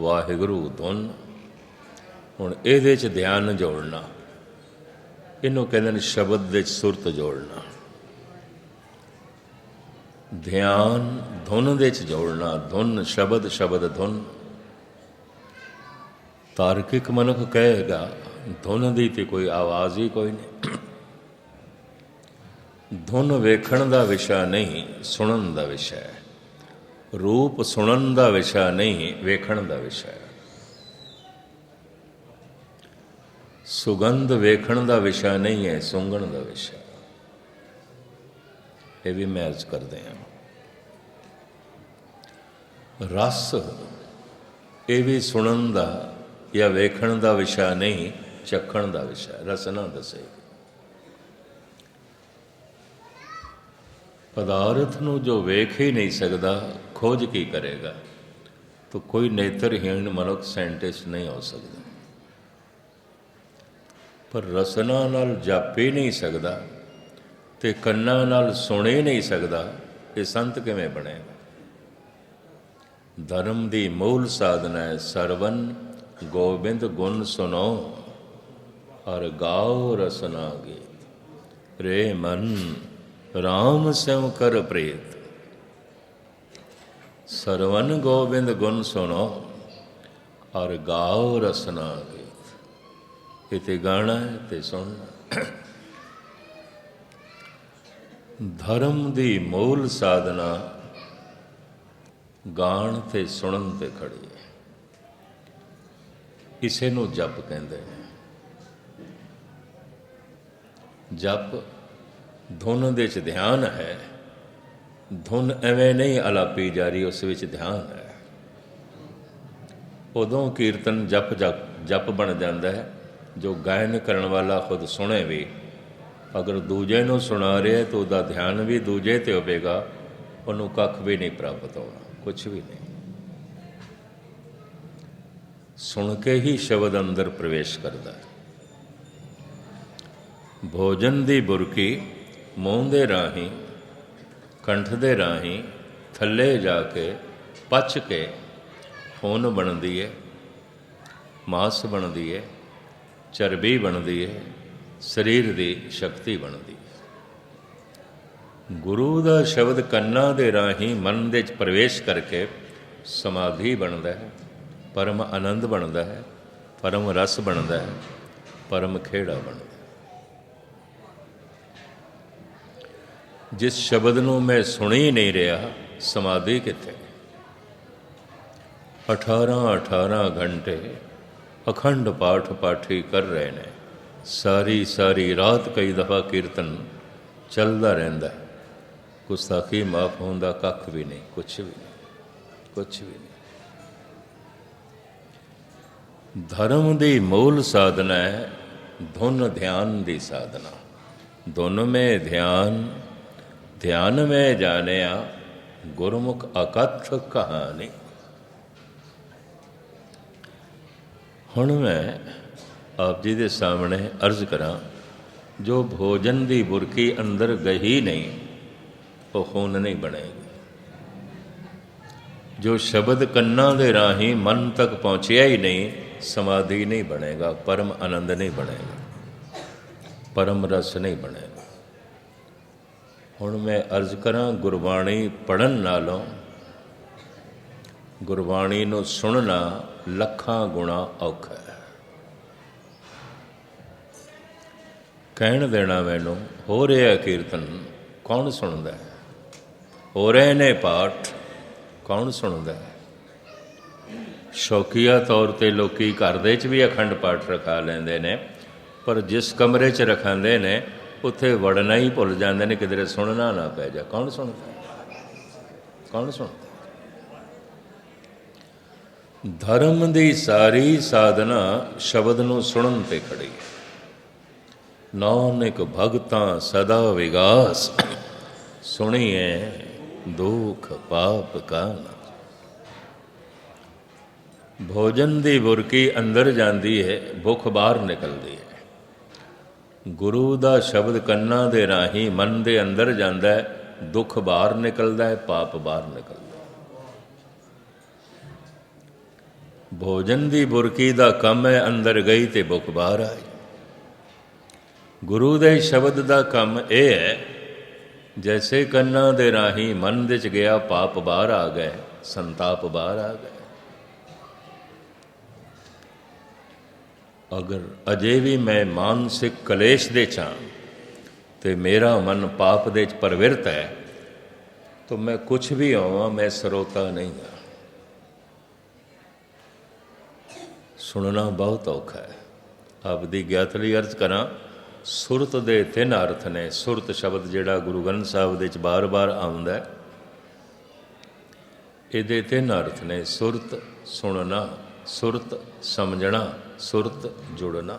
ਵਾਹਿਗੁਰੂ ਧੁਨ। ਹੁਣ ਇਹਦੇ 'ਚ ਧਿਆਨ ਜੋੜਨਾ। ਇਹਨੂੰ ਕਹਿੰਦੇ ਨੇ ਸ਼ਬਦ ਦੇ ਸੁਰਤ ਜੋੜਨਾ। ਧਿਆਨ ਧੁਨ ਦੇ 'ਚ ਜੋੜਨਾ। ਧੁਨ, ਸ਼ਬਦ ਸ਼ਬਦ ਧੁਨ। ਤਾਰਕਿਕ ਮਨੁੱਖ ਕਹੇਗਾ, ਧੁਨ ਦੀ ਤੇ ਕੋਈ ਆਵਾਜ਼ ਹੀ ਕੋਈ ਨਹੀਂ। ਧੁਨ ਵੇਖਣ ਦਾ ਵਿਸ਼ਾ ਨਹੀਂ, ਸੁਣਨ ਦਾ ਵਿਸ਼ਾ ਹੈ। ਰੂਪ ਸੁਣਨ ਦਾ ਵਿਸ਼ਾ ਨਹੀਂ, ਵੇਖਣ ਦਾ ਵਿਸ਼ਾ ਹੈ। ਸੁਗੰਧ ਵੇਖਣ ਦਾ ਵਿਸ਼ਾ ਨਹੀਂ ਹੈ, ਸੁੰਘਣ ਦਾ ਵਿਸ਼ਾ ਇਹ ਵੀ ਮੈਚ ਕਰਦੇ ਹਾਂ। ਰਸ ਇਹ ਵੀ ਸੁਣਨ ਦਾ ਜਾਂ ਵੇਖਣ ਦਾ ਵਿਸ਼ਾ ਨਹੀਂ, ਚੱਖਣ ਦਾ ਵਿਸ਼ਾ ਹੈ। ਰਸਨਾ ਦੱਸੇ। ਪਦਾਰਥ ਨੂੰ ਜੋ ਵੇਖ ਹੀ ਨਹੀਂ ਸਕਦਾ ਖੋਜ ਕੀ ਕਰੇਗਾ? ਤਾਂ ਕੋਈ ਨੇਤਰਹੀਣ ਮਨੁੱਖ ਸਾਇੰਟਿਸਟ ਨਹੀਂ ਹੋ ਸਕਦਾ। ਪਰ ਰਸਨਾ ਨਾਲ ਜਪ ਨਹੀਂ ਸਕਦਾ ਤੇ ਕੰਨਾਂ ਨਾਲ ਸੁਣ ਨਹੀਂ ਸਕਦਾ, ਇਹ ਸੰਤ ਕਿਵੇਂ ਬਣੇਗਾ? ਧਰਮ ਦੀ ਮੂਲ ਸਾਧਨਾ ਹੈ ਸਰਵਨ ਗੋਬਿੰਦ ਗੁਣ ਸੁਨੋ ਔਰ ਗਾਓ ਰਸਨਾ ਗੀਤ। ਰੇ ਮਨ RAM ਸਿਉ ਕਰ ਪ੍ਰੇਤ। ਸਰਵਨ ਗੋਬਿੰਦ ਗੁਣ ਸੁਣੋ ਔਰ ਗਾਓ ਰਸਨਾ ਗੀਤ। ਇਹ ਤੇ ਗਾਣਾ ਹੈ ਤੇ ਸੁਣਨਾ। ਧਰਮ ਦੀ ਮੂਲ ਸਾਧਨਾ, ਗਾਣ ਤੇ ਸੁਣਨ ਤੇ ਖੜੀ ਹੈ। ਇਸੇ ਨੂੰ ਜਪ ਕਹਿੰਦੇ ਨੇ। ਜਪ ਧੁਨ ਦੇ ਚ ਧਿਆਨ ਹੈ ਧੁਨ ਐਵੇਂ ਨਹੀਂ ਅਲਾਪੀ ਜਾ ਰਹੀ, ਉਸ ਵਿੱਚ ਧਿਆਨ ਹੈ। ਉਦੋਂ ਕੀਰਤਨ ਜਪ ਜਪ ਜਪ ਬਣ ਜਾਂਦਾ ਹੈ, ਜੋ ਗਾਇਨ ਕਰਨ ਵਾਲਾ ਖੁਦ ਸੁਣੇ ਵੀ। ਅਗਰ ਦੂਜੇ ਨੂੰ ਸੁਣਾ ਰਿਹਾ ਤਾਂ ਉਹਦਾ ਧਿਆਨ ਵੀ ਦੂਜੇ ਤੇ ਹੋਵੇਗਾ, ਉਹਨੂੰ ਕੱਖ ਵੀ ਨਹੀਂ ਪ੍ਰਾਪਤ ਹੋਣਾ ਕੁਝ ਵੀ ਨਹੀਂ। ਸੁਣ ਕੇ ਹੀ ਸ਼ਬਦ ਅੰਦਰ ਪ੍ਰਵੇਸ਼ ਕਰਦਾ ਹੈ। ਭੋਜਨ ਦੀ ਬੁਰਕੀ ਮੂੰਹ ਦੇ ਰਾਹੀਂ ਕੰਠ ਦੇ ਰਾਹੀਂ ਥੱਲੇ ਜਾ ਕੇ ਪਚ ਕੇ ਖੂਨ ਬਣਦੀ ਹੈ ਮਾਸ ਬਣਦੀ ਹੈ ਚਰਬੀ ਬਣਦੀ ਹੈ ਸਰੀਰ ਦੀ ਸ਼ਕਤੀ ਬਣਦੀ ਹੈ ਗੁਰੂ ਦਾ ਸ਼ਬਦ ਕੰਨਾਂ ਦੇ ਰਾਹੀਂ ਮਨ ਦੇ ਚ ਪ੍ਰਵੇਸ਼ ਕਰਕੇ ਸਮਾਧੀ ਬਣਦਾ ਹੈ, ਪਰਮ ਆਨੰਦ ਬਣਦਾ ਹੈ, ਪਰਮ ਰਸ ਬਣਦਾ ਹੈ, ਪਰਮ ਖੇੜਾ ਬਣਦਾ ਜਿਸ ਸ਼ਬਦ ਨੂੰ ਮੈਂ ਸੁਣੀ ਨਹੀਂ ਰਿਹਾ, ਸਮਾਧੀ ਕਿੱਥੇ? 18 18 ਘੰਟੇ ਅਖੰਡ ਪਾਠ ਪਾਠੀ ਕਰ ਰਹੇ ਨੇ। ਸਾਰੀ ਸਾਰੀ ਰਾਤ ਕਈ ਦਫਾ ਕੀਰਤਨ ਚੱਲਦਾ ਰਹਿੰਦਾ ਗੁਸਤਾਖੀ ਮਾਫ ਹੋਣ ਦਾ ਕੱਖ ਵੀ ਨਹੀਂ, ਕੁਛ ਵੀ ਨਹੀਂ, ਕੁਛ ਵੀ ਨਹੀਂ। ਧਰਮ ਦੀ ਮੂਲ ਸਾਧਨਾ ਹੈ, ਧੁਨ ਧਿਆਨ ਦੀ ਸਾਧਨਾ। ਧੁਨ ਮੇ ਧਿਆਨ ਧਿਆਨ ਮੈਂ ਜਾਣਿਆ, ਗੁਰਮੁਖ ਅਕਥ ਕਹਾਣੀ। ਹੁਣ ਮੈਂ ਆਪ ਜੀ ਦੇ ਸਾਹਮਣੇ ਅਰਜ਼ ਕਰਾਂ, ਜੋ ਭੋਜਨ ਦੀ ਬੁਰਕੀ ਅੰਦਰ ਗਈ ਨਹੀਂ, ਉਹ ਖੂਨ ਨਹੀਂ ਬਣੇਗੀ। ਜੋ ਸ਼ਬਦ ਕੰਨਾਂ ਦੇ ਰਾਹੀਂ ਮਨ ਤੱਕ ਪਹੁੰਚਿਆ ਹੀ ਨਹੀਂ, ਸਮਾਧੀ ਨਹੀਂ ਬਣੇਗਾ, ਪਰਮ ਆਨੰਦ ਨਹੀਂ ਬਣੇਗਾ, ਪਰਮ ਰਸ ਨਹੀਂ ਬਣੇਗਾ। ਹੁਣ ਮੈਂ ਅਰਜ਼ ਕਰਾਂ ਗੁਰਬਾਣੀ ਪੜਨ ਨਾਲੋਂ ਗੁਰਬਾਣੀ ਨੂੰ ਸੁਣਨਾ ਲੱਖਾਂ ਗੁਣਾ ਔਖਾ ਹੈ। ਕਹਿਣ ਦੇਣਾ ਮੈਨੂੰ, ਹੋ ਰਿਹਾ ਕੀਰਤਨ, ਕੌਣ ਸੁਣਦਾ ਹੈ? ਹੋ ਰਹੇ ਨੇ ਪਾਠ, ਕੌਣ ਸੁਣਦਾ ਹੈ? ਸ਼ੌਕੀਆ ਤੌਰ ਤੇ ਲੋਕੀ ਘਰ ਦੇ ਵਿੱਚ ਵੀ ਅਖੰਡ ਪਾਠ ਰਖਾ ਲੈਂਦੇ ਨੇ, ਪਰ ਜਿਸ ਕਮਰੇ ਚ ਰਖਾਉਂਦੇ ਨੇ ਉੱਥੇ ਵੜਨਾ ਹੀ ਭੁੱਲ ਜਾਂਦੇ ਨੇ, ਕਿਧਰੇ ਸੁਣਨਾ ਨਾ ਪੈ ਜਾ। ਕੌਣ ਸੁਣਦਾ? ਕੌਣ ਸੁਣਦਾ? ਧਰਮ ਦੀ ਸਾਰੀ ਸਾਧਨਾ ਸ਼ਬਦ ਨੂੰ ਸੁਣਨ ਤੇ ਖੜੀ ਹੈ। ਨਾਨਕ ਭਗਤਾਂ ਸਦਾ ਵਿਗਾਸ। ਸੁਣੀਏ ਦੁਖ ਪਾਪ ਕਾ ਭੋਜਨ ਦੀ ਬੁਰਕੀ ਅੰਦਰ ਜਾਂਦੀ ਹੈ, ਭੁੱਖ ਬਾਹਰ ਨਿਕਲਦੀ ਹੈ। ਗੁਰੂ ਦਾ ਸ਼ਬਦ ਕੰਨਾਂ ਦੇ ਰਾਹੀਂ ਮਨ ਦੇ ਅੰਦਰ ਜਾਂਦਾ ਹੈ, ਦੁੱਖ ਬਾਹਰ ਨਿਕਲਦਾ ਹੈ, ਪਾਪ ਬਾਹਰ ਨਿਕਲਦਾ ਭੋਜਨ ਦੀ ਬੁਰਕੀ ਦਾ ਕੰਮ ਹੈ, ਅੰਦਰ ਗਈ ਤੇ ਭੁੱਖ ਬਾਹਰ ਆਈ। ਗੁਰੂ ਦੇ ਸ਼ਬਦ ਦਾ ਕੰਮ ਇਹ ਹੈ, ਜੈਸੇ ਕੰਨਾਂ ਦੇ ਰਾਹੀਂ ਮਨ ਵਿੱਚ ਗਿਆ, ਪਾਪ ਬਾਹਰ ਆ ਗਏ, ਸੰਤਾਪ ਬਾਹਰ ਆ ਗਏ। ਅਗਰ ਅਜੇ ਵੀ ਮੈਂ ਮਾਨਸਿਕ ਕਲੇਸ਼ ਦੇ ਚਾਂ ਤੇ ਮੇਰਾ ਮਨ ਪਾਪ ਦੇ ਚ ਪਰਵਿਰਤ ਹੈ, ਤਾਂ ਮੈਂ ਕੁਝ ਵੀ ਆਵਾਂ ਮੈਂ ਸਰੋਤਾ ਨਹੀਂ ਹਾਂ। ਸੁਣਨਾ ਬਹੁਤ ਔਖਾ ਹੈ। ਆਪ ਦੀ ਗਿਆਤ ਲਈ ਅਰਜ਼ ਕਰਾਂ, ਸੁਰਤ ਦੇ ਤਿੰਨ ਅਰਥ ਨੇ। ਸੁਰਤ ਸ਼ਬਦ ਜਿਹੜਾ ਗੁਰੂ ਗ੍ਰੰਥ ਸਾਹਿਬ ਦੇ ਵਿੱਚ ਬਾਰ-ਬਾਰ ਆਉਂਦਾ ਹੈ, ਇਹਦੇ ਤਿੰਨ ਅਰਥ ਨੇ। ਸੁਰਤ, ਸੁਣਨਾ ਸੁਰਤ ਸਮਝਣਾ ਸੁਰਤ ਜੁੜਨਾ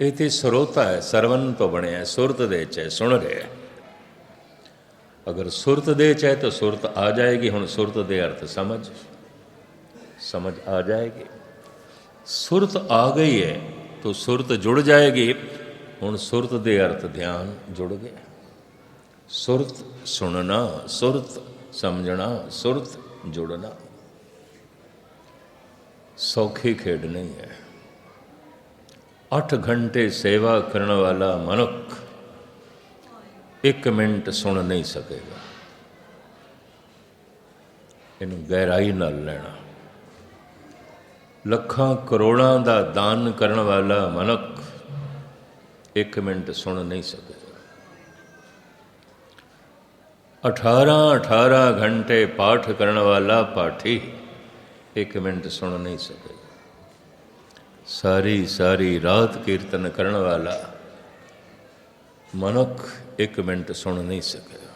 ਇਹ ਤੇ ਸਰੋਤਾ ਹੈ ਸਰਵਨ ਤੋਂ ਬਣਿਆ ਹੈ, ਸੁਰਤ ਦੇ ਚ ਹੈ, ਸੁਣ ਰਿਹਾ ਹੈ। ਅਗਰ ਸੁਰਤ ਦੇ ਚ ਹੈ ਤਾਂ ਸੁਰਤ ਆ ਜਾਏਗੀ ਹੁਣ ਸੁਰਤ ਦੇ ਅਰਥ ਸਮਝ ਸਮਝ ਆ ਜਾਏਗੀ ਸੁਰਤ ਆ ਗਈ ਹੈ ਤਾਂ ਸੁਰਤ ਜੁੜ ਜਾਏਗੀ ਹੁਣ ਸੁਰਤ ਦੇ ਅਰਥ ਧਿਆਨ ਜੁੜ ਗਿਆ ਸੁਰਤ ਸੁਣਨਾ ਸੁਰਤ ਸਮਝਣਾ ਸੁਰਤ ਜੁੜਨਾ ਸੌਖੀ ਖੇਡ ਨਹੀਂ ਹੈ। 8 ਘੰਟੇ ਸੇਵਾ ਕਰਨ ਵਾਲਾ ਮਨੁੱਖ 1 ਮਿੰਟ ਸੁਣ ਨਹੀਂ ਸਕੇਗਾ। ਇਹਨੂੰ ਗਹਿਰਾਈ ਨਾਲ ਲੈਣਾ। ਲੱਖਾਂ ਕਰੋੜਾਂ ਦਾ ਦਾਨ ਕਰਨ ਵਾਲਾ ਮਨੁੱਖ 1 ਮਿੰਟ ਸੁਣ ਨਹੀਂ ਸਕੇਗਾ। 18 18 ਘੰਟੇ ਪਾਠ ਕਰਨ ਵਾਲਾ ਪਾਠੀ 1 ਮਿੰਟ ਸੁਣ ਨਹੀਂ ਸਕੇਗਾ ਸਾਰੀ ਸਾਰੀ ਰਾਤ ਕੀਰਤਨ ਕਰਨ ਵਾਲਾ ਮਨੁੱਖ 1 ਮਿੰਟ ਸੁਣ ਨਹੀਂ ਸਕੇਗਾ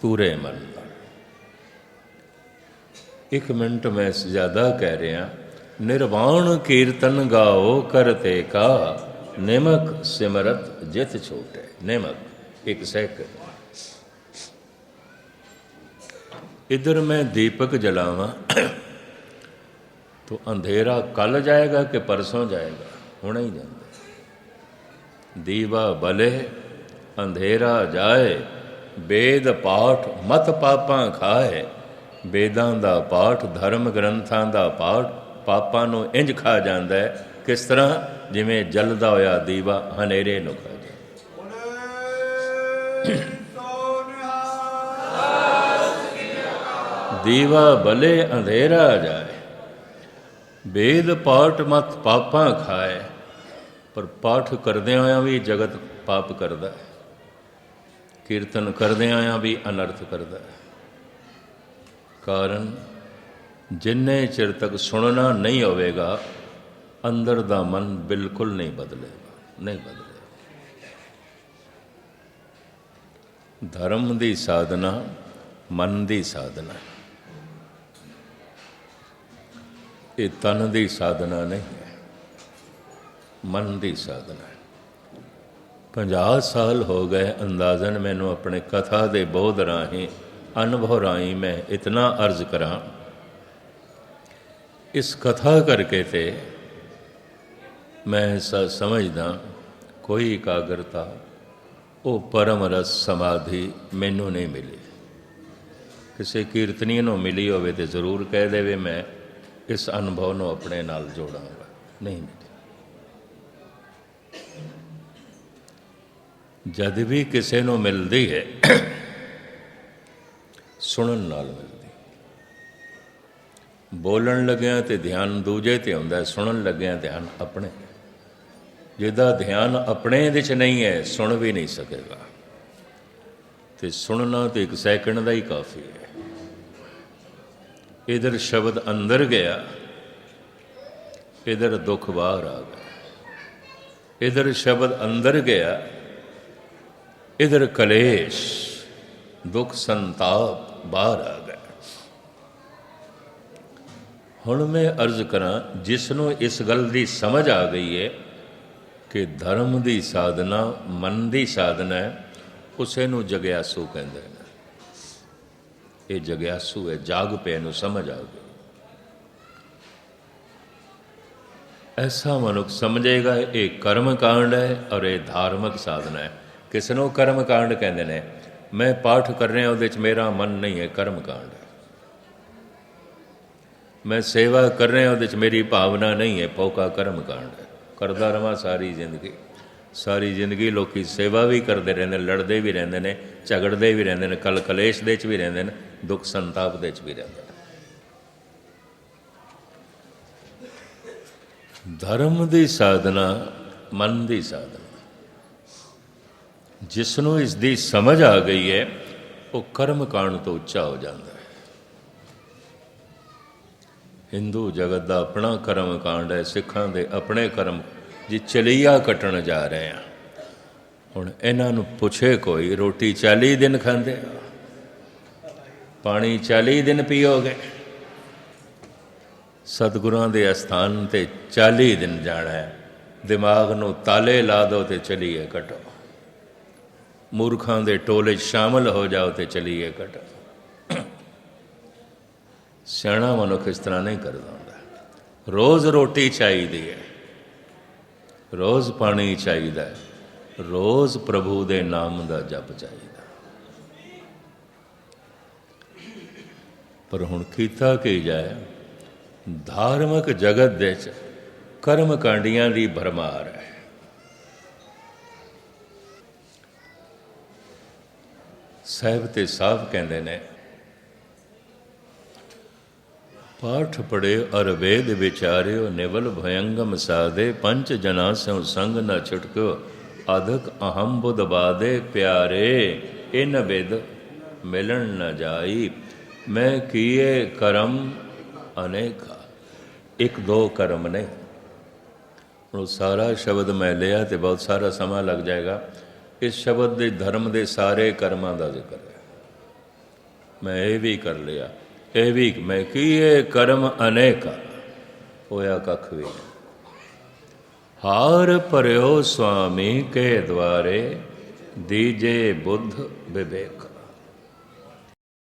ਪੂਰੇ ਮਨ ਨਾਲ। ਇੱਕ ਮਿੰਟ ਮੈਂ ਜ਼ਿਆਦਾ ਕਹਿ ਰਿਹਾ, ਨਿਰਵਾਣ ਕੀਰਤਨ ਗਾਓ ਕਰਤੇ ਕਾ, ਨਿਮਕ ਸਿਮਰਤ ਜਿਤ ਛੋਟੇ। ਨਿਮਕ, ਇੱਕ ਸੈਕਿੰਡ ਇਧਰ ਮੈਂ ਦੀਪਕ ਜਲਾਵਾਂ तो अंधेरा कल जाएगा कि परसों जाएगा होना ही ਜਾਂਦਾ ਦੀਵਾ ਬਲੇ ਅੰਧੇਰਾ ਜਾਏ ਵੇਦ ਪਾਠ ਮਤ ਪਾਪਾਂ ਖਾਏ ਵੇਦਾਂ ਦਾ ਪਾਠ ਧਰਮ ਗ੍ਰੰਥਾਂ ਦਾ ਪਾਠ ਪਾਪਾਂ ਨੂੰ ਇੰਜ ਖਾ ਜਾਂਦਾ ਹੈ ਕਿਸ ਤਰ੍ਹਾਂ ਜਿਵੇਂ ਜਲਦਾ ਹੋਇਆ ਦੀਵਾ ਹਨੇਰੇ ਨੂੰ ਖਾ ਜਾਂਦਾ ਦੀਵਾ ਭਲੇ ਅੰਧੇਰਾ ਜਾਏ। ਵੇਦ ਪਾਠ ਮਤ ਪਾਪਾਂ ਖਾਏ। ਪਰ ਪਾਠ ਕਰਦਿਆਂ ਹੋਇਆਂ ਵੀ ਜਗਤ ਪਾਪ ਕਰਦਾ ਹੈ। ਕੀਰਤਨ ਕਰਦਿਆਂ ਹੋਇਆਂ ਵੀ ਅਨਰਥ ਕਰਦਾ ਹੈ। ਕਾਰਨ, ਜਿੰਨੇ ਚਿਰ ਤੱਕ ਸੁਣਨਾ ਨਹੀਂ ਹੋਵੇਗਾ, ਅੰਦਰ ਦਾ ਮਨ ਬਿਲਕੁਲ ਨਹੀਂ ਬਦਲੇਗਾ ਨਹੀਂ ਬਦਲੇਗਾ। ਧਰਮ ਦੀ ਸਾਧਨਾ, ਮਨ ਦੀ ਸਾਧਨਾ। ਇਹ ਤਨ ਦੀ ਸਾਧਨਾ ਨਹੀਂ ਹੈ, ਮਨ ਦੀ ਸਾਧਨਾ ਹੈ। 50 ਸਾਲ ਹੋ ਗਏ ਅੰਦਾਜ਼ਨ ਮੈਨੂੰ ਆਪਣੇ ਕਥਾ ਦੇ ਬੋਧ ਰਾਹੀਂ, ਅਨੁਭਵ ਰਾਹੀਂ ਮੈਂ ਇਤਨਾ ਅਰਜ਼ ਕਰਾਂ। ਇਸ ਕਥਾ ਕਰਕੇ ਤੇ ਮੈਂ ਐਸਾ ਸਮਝਦਾ, ਕੋਈ ਇਕਾਗਰਤਾ, ਉਹ ਪਰਮ ਰਸ ਸਮਾਧੀ ਮੈਨੂੰ ਨਹੀਂ ਮਿਲੀ। ਕਿਸੇ ਕੀਰਤਨੀ ਨੂੰ ਮਿਲੀ ਹੋਵੇ ਤੇ ਜ਼ਰੂਰ ਕਹਿ ਦੇਵੇ ਮੈਂ। ਇਸ ਅਨੁਭਵ ਨੂੰ ਆਪਣੇ ਨਾਲ ਜੋੜਾਂਗਾ। ਨਹੀਂ ਮਿਲੀ ਜਦ ਵੀ ਕਿਸੇ ਨੂੰ ਮਿਲਦੀ ਹੈ, ਸੁਣਨ ਨਾਲ ਮਿਲਦੀ। ਬੋਲਣ ਲੱਗਿਆ ਤੇ ਧਿਆਨ ਦੂਜੇ ਤੇ ਹੁੰਦਾ ਸੁਣਨ ਲੱਗਿਆ ਧਿਆਨ ਆਪਣੇ। ਜਿਹਦਾ ਧਿਆਨ ਆਪਣੇ ਵਿੱਚ ਨਹੀਂ ਹੈ, ਸੁਣ ਵੀ ਨਹੀਂ ਸਕੇਗਾ। ਤੇ ਸੁਣਨਾ ਤੇ ਇੱਕ ਸੈਕਿੰਡ ਦਾ ਹੀ ਕਾਫੀ ਹੈ। ਇਧਰ ਸ਼ਬਦ ਅੰਦਰ ਗਿਆ, ਇਧਰ ਦੁੱਖ ਬਾਹਰ ਆ ਗਿਆ। ਇਧਰ ਸ਼ਬਦ ਅੰਦਰ ਗਿਆ, ਇਧਰ ਕਲੇਸ਼, ਦੁੱਖ ਸੰਤਾਪ ਬਾਹਰ ਆ ਗਿਆ। ਹੁਣ ਮੈਂ ਅਰਜ਼ ਕਰਾਂ, ਜਿਸ ਨੂੰ ਇਸ ਗੱਲ ਦੀ ਸਮਝ ਆ ਗਈ ਹੈ ਕਿ ਧਰਮ ਦੀ ਸਾਧਨਾ, ਮਨ ਦੀ ਸਾਧਨਾ ਹੈ, ਉਸੇ ਨੂੰ ਜਗਿਆਸੂ ਕਹਿੰਦੇ ਨੇ। ਇਹ ਜਗਿਆਸੂ ਹੈ ਜਾਗ ਪਏ ਨੂੰ ਸਮਝ ਆ ਗਈ। ਐਸਾ ਮਨੁੱਖ ਸਮਝੇਗਾ, ਇਹ ਕਰਮ ਕਾਂਡ ਹੈ ਔਰ ਇਹ ਧਾਰਮਿਕ ਸਾਧਨਾ ਹੈ। ਕਿਸ ਨੂੰ ਕਰਮ ਕਾਂਡ ਕਹਿੰਦੇ ਨੇ, ਮੈਂ ਪਾਠ ਕਰ ਰਿਹਾ, ਉਹਦੇ ਚ ਮੇਰਾ ਮਨ ਨਹੀਂ ਹੈ ਕਰਮ ਕਾਂਡ ਹੈ। ਮੈਂ ਸੇਵਾ ਕਰ ਰਿਹਾ, ਉਹਦੇ ਚ ਮੇਰੀ ਭਾਵਨਾ ਨਹੀਂ ਹੈ ਪੌਕਾ ਕਰਮ ਕਾਂਡ ਹੈ। ਕਰਦਾ ਰਵਾਂ ਸਾਰੀ ਜ਼ਿੰਦਗੀ। ਸਾਰੀ ਜ਼ਿੰਦਗੀ ਲੋਕੀ ਸੇਵਾ ਵੀ ਕਰਦੇ ਰਹਿੰਦੇ ਨੇ, ਲੜਦੇ ਵੀ ਰਹਿੰਦੇ ਨੇ, ਝਗੜਦੇ ਵੀ ਰਹਿੰਦੇ ਨੇ, ਕਲ ਕਲੇਸ਼ ਦੇ ਚ ਵੀ ਰਹਿੰਦੇ ਨੇ। ਦੁੱਖ ਸੰਤਾਪ ਦੇ ਵਿੱਚ ਵੀ ਰਹਿੰਦਾ ਨੇ ਧਰਮ ਦੀ ਸਾਧਨਾ, ਮਨ ਦੀ ਸਾਧਨਾ। ਜਿਸ ਨੂੰ ਇਸ ਦੀ ਸਮਝ ਆ ਗਈ ਹੈ, ਉਹ ਕਰਮ ਕਾਂਡ ਤੋਂ ਉੱਚਾ ਹੋ ਜਾਂਦਾ ਹੈ। ਹਿੰਦੂ ਜਗਤ ਦਾ ਆਪਣਾ ਕਰਮ ਕਾਂਡ ਹੈ, ਸਿੱਖਾਂ ਦੇ ਆਪਣੇ ਕਰਮ ਜੀ ਚਲੀਆ ਕੱਟਣ ਜਾ ਰਹੇ ਆ ਹੁਣ ਇਹਨਾਂ ਨੂੰ ਪੁੱਛੇ ਕੋਈ, ਰੋਟੀ 40 ਦਿਨ ਖਾਂਦੇ ਆ? ਪਾਣੀ 40 ਦਿਨ ਪੀਓਗੇ। ਸਤਿਗੁਰਾਂ ਦੇ ਅਸਥਾਨ ਤੇ 40 ਦਿਨ ਜਾਣਾ ਹੈ। ਦਿਮਾਗ ਨੂੰ ਤਾਲੇ ਲਾ ਦਿਓ ਤੇ ਚਲੀਏ ਕਟੋ ਮੂਰਖਾਂ ਦੇ ਟੋਲੇ 'ਚ ਸ਼ਾਮਲ ਹੋ ਜਾਓ ਤੇ ਚਲੀਏ ਕਟੋ ਸਿਆਣਾ ਮਨੁੱਖ ਇਸ ਤਰ੍ਹਾਂ ਨਹੀਂ ਕਰਦਾ ਰੋਜ਼ ਰੋਟੀ ਚਾਹੀਦੀ ਹੈ। ਰੋਜ਼ ਪਾਣੀ ਚਾਹੀਦਾ ਹੈ। ਰੋਜ਼ ਪ੍ਰਭੂ ਦੇ ਨਾਮ ਦਾ ਜਪ ਚਾਹੀਦਾ ਪਰ ਹੁਣ ਕੀਤਾ ਕੀ ਜਾਏ? ਧਾਰਮਿਕ ਜਗਤ ਦੇ ਚ ਕਰਮ ਕਾਂਡੀਆਂ ਦੀ ਭਰਮਾਰ ਹੈ। ਸਾਹਿਬ ਤੇ ਸਾਫ਼ ਕਹਿੰਦੇ ਨੇ, ਪਾਠ ਪੜਿਓ ਅਰਵੇਦ ਵਿਚਾਰਿਓ, ਨਿਵਲ ਭਯੰਗਮ ਸਾਦੇ ਪੰਚ ਜਨਾ ਸੋ ਸੰਗ ਨ ਛੁਟਕਿਓ ਅਧਕ ਅਹੰ ਬੁਧ ਬਾਦੇ ਪਿਆਰੇ, ਇਨ ਵਿਦ ਮਿਲਣ ਨਾ ਜਾਈ ਮੈਂ ਕੀਏ ਕਰਮ ਅਨੇਕਾ, ਇੱਕ ਦੋ ਕਰਮ ਨੇ। ਉਹ ਸਾਰਾ ਸ਼ਬਦ ਮੈਂ ਲਿਆ ਤੇ ਬਹੁਤ ਸਾਰਾ ਸਮਾਂ ਲੱਗ ਜਾਏਗਾ। ਇਸ ਸ਼ਬਦ ਦੇ ਧਰਮ ਦੇ ਸਾਰੇ ਕਰਮਾਂ ਦਾ ਜ਼ਿਕਰ ਹੈ। ਮੈਂ ਇਹ ਵੀ ਕਰ ਲਿਆ। ਇਹ ਵੀ ਮੈਂ ਕੀਏ ਕਰਮ ਅਨੇਕਾ, ਹੋਇਆ ਕੱਖ ਵੀ ਹਾਰ ਭਰਿਓ ਸੁਆਮੀ ਕੇ ਦਵਾਰੇ ਦੀਜੇ ਬੁੱਧ ਵਿਵੇਕ।